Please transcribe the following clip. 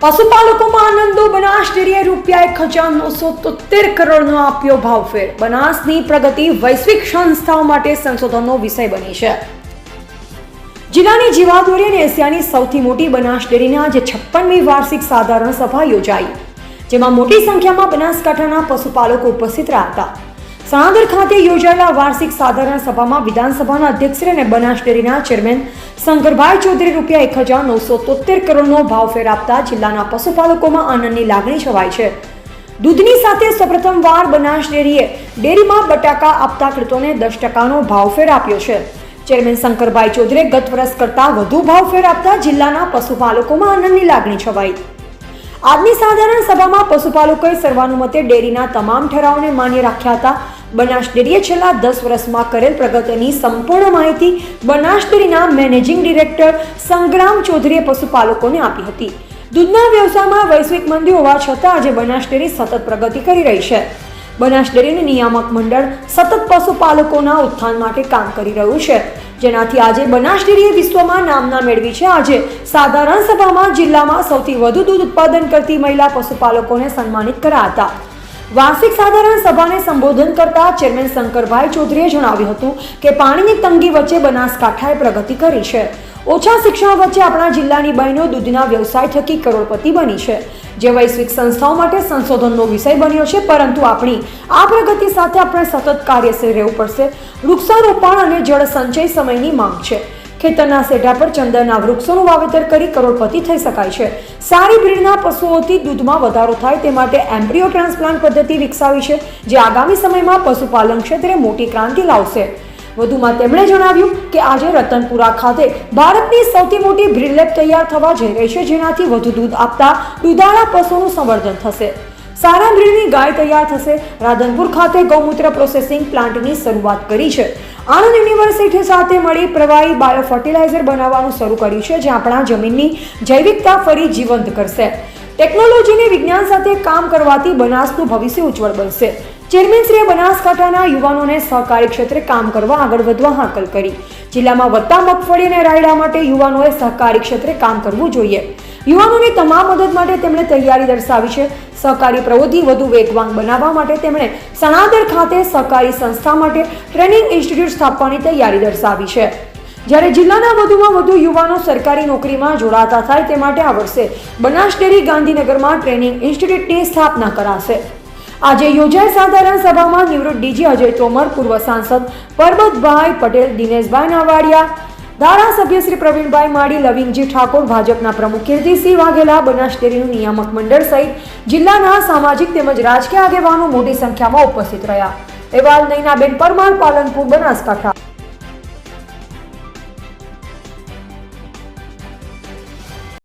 પશુપાલકોમાં આનંદો, બનાસ, ડેરીએ રૂપિયા એક હજાર નવસો તોતેર કરોડનો આપ્યો ભાવફેર. બનાસની પ્રગતિ વૈશ્વિક સંસ્થાઓ માટે સંશોધનનો વિષય બની છે. જિલ્લાની જીવાદોરી અને એશિયાની સૌથી મોટી બનાસ ડેરીની આજે છપ્પનમી વાર્ષિક સાધારણ સભા યોજાઈ. જેમાં મોટી સંખ્યામાં બનાસકાંઠાના પશુપાલકો ઉપસ્થિત રહ્યા હતા. સણાદર ખાતે યોજાયેલા વાર્ષિક સાધારણ સભામાં વિધાનસભાના અધ્યક્ષ અને બનાસ ડેરીના ચેરમેન શંકરભાઈ ચૌધરી રૂપિયા એક હજાર નવસો તોતેર કરોડનો ભાવફેર આપતા જિલ્લાના પશુપાલકોમાં આનંદની લાગણી છવાઈ છે. દૂધની સાથે સૌપ્રથમવાર બનાસ ડેરીએ ડેરીમાં બટાકા આપતા ખેડૂતોને દસ ટકાનો ભાવફેર આપ્યો છે. ચેરમેન શંકરભાઈ ચૌધરીએ ગત વર્ષ કરતાં વધુ ભાવફેર આપતા જિલ્લાના પશુપાલકોમાં આનંદની લાગણી છવાઈ. આજની સાધારણ સભામાં પશુપાલકોએ સર્વાનુમતે ડેરીના તમામ ઠરાવને માન્ય રાખ્યા હતા. બનાસ ડેરીએ છેલ્લા દસ વર્ષમાં કરેલ પ્રગતિની સંપૂર્ણ માહિતી બનાસ ડેરીના મેનેજિંગ ડિરેક્ટર સંગ્રામ ચૌધરીએ પશુપાલકોને આપી હતી. દૂધના વ્યવસાયમાં વૈશ્વિક મંદી હોવા છતાં આજે બનાસ ડેરી સતત પ્રગતિ કરી રહી છે. બનાસ ડેરીનું નિયામક મંડળ સતત પશુપાલકોના ઉત્થાન માટે કામ કરી રહ્યું છે. જેનાથી આજે બનાસ ડેરીએ વિશ્વમાં નામના મેળવી છે. આજે સાધારણ સભામાં જિલ્લામાં સૌથી વધુ દૂધ ઉત્પાદન કરતી મહિલા પશુપાલકોને સન્માનિત કર્યા હતા. વાર્ષિક સાધારણ સભાને સંબોધન કરતા ચેરમેન શંકરભાઈ ચૌધરીએ જણાવ્યું હતું કે પાણીની તંગી વચ્ચે બનાસકાંઠાએ પ્રગતિ કરી છે. ઓછા શિક્ષણ વચ્ચે આપણા જિલ્લાની બહેનો દૂધના વ્યવસાય થકી કરોડપતિ બની છે. જે વૈશ્વિક સંસ્થાઓ માટે સંશોધનનો વિષય બન્યો છે, પરંતુ આપણી આ પ્રગતિ સાથે આપણે સતત કાર્યશીલ રહેવું પડશે. વૃક્ષારોપણ અને જળ સંચય સમયની માંગ છે. ખેતરના સેઢા પર ચંદનના વૃક્ષોનું વાવેતર કરી કરોડપતિ થઈ શકાય છે. સારી બ્રીડના પશુઓથી દૂધમાં વધારો થાય તે માટે એમ્બ્રિયો ટ્રાન્સપ્લાન્ટ પદ્ધતિ વિકસાવી છે, જે આગામી સમયમાં પશુપાલન ક્ષેત્રે મોટી ક્રાંતિ લાવશે. વધુમાં તેમણે જણાવ્યું કે આજે રતનપુરા ખાતે ભારતની સૌથી મોટી બ્રીડ લેબ તૈયાર થવા જઈ રહી છે, જેનાથી વધુ દૂધ આપતા દુધાળા પશુનું સંવર્ધન થશે. સારા બ્રીડની ગાય તૈયાર થશે. રાધનપુર ખાતે ગૌમૂત્ર પ્રોસેસિંગ પ્લાન્ટની શરૂઆત કરી છે. આણંદ યુનિવર્સિટી સાથે મળી પ્રવાહી બાયો ફર્ટિલાઇઝર બનાવવાનું શરૂ કર્યું છે જે આપણા જમીનની જૈવિકતા ફરી જીવંત કરશે. ટેકનોલોજીને વિજ્ઞાન સાથે કામ કરવાથી બનાસનું ભવિષ્ય ઉજ્જવળ બનશે. ચેરમેનશ્રીએ બનાસકાંઠાના યુવાનોને સહકારી ક્ષેત્રે કામ કરવા આગળ વધવા હાકલ કરી. જિલ્લામાં વધતા મગફળી અને રાયડા માટે યુવાનોએ સહકારી ક્ષેત્રે કામ કરવું જોઈએ. યુવાનોની તમામ મદદ માટે તેમણે તૈયારી દર્શાવી છે. સહકારી પ્રવૃત્તિ વધુ વેગવાન બનાવવા માટે તેમણે સણાદર ખાતે સહકારી સંસ્થા માટે ટ્રેનિંગ ઇન્સ્ટિટ્યૂટ સ્થાપવાની તૈયારી દર્શાવી છે. જ્યારે જિલ્લાના વધુમાં વધુ યુવાનો સરકારી નોકરીમાં જોડાતા થાય તે માટે આ વર્ષે બનાસ ડેરી ગાંધીનગરમાં ટ્રેનિંગ ઇન્સ્ટિટ્યૂટની સ્થાપના કરાશે. આજે યોજાયેલ સાધારણ સભામાં નિવૃત્ત ડીજી અજય તોમર, પૂર્વ સાંસદ પરબતભાઈ પટેલ, દિનેશભાઈ નાવાડિયા ધારાસભ્ય શ્રી પ્રવીણભાઈ માળી, લવિંગજી ઠાકોર, ભાજપના પ્રમુખ કીર્તિસિંહ વાઘેલા બનાસ ડેરીનું નિયામક મંડળ સહિત જિલ્લાના સામાજિક તેમજ રાજકીય આગેવાનો મોટી સંખ્યામાં ઉપસ્થિત રહ્યા. અહેવાલ નૈનાબેન પરમાર, પાલનપુર, બનાસકાંઠા.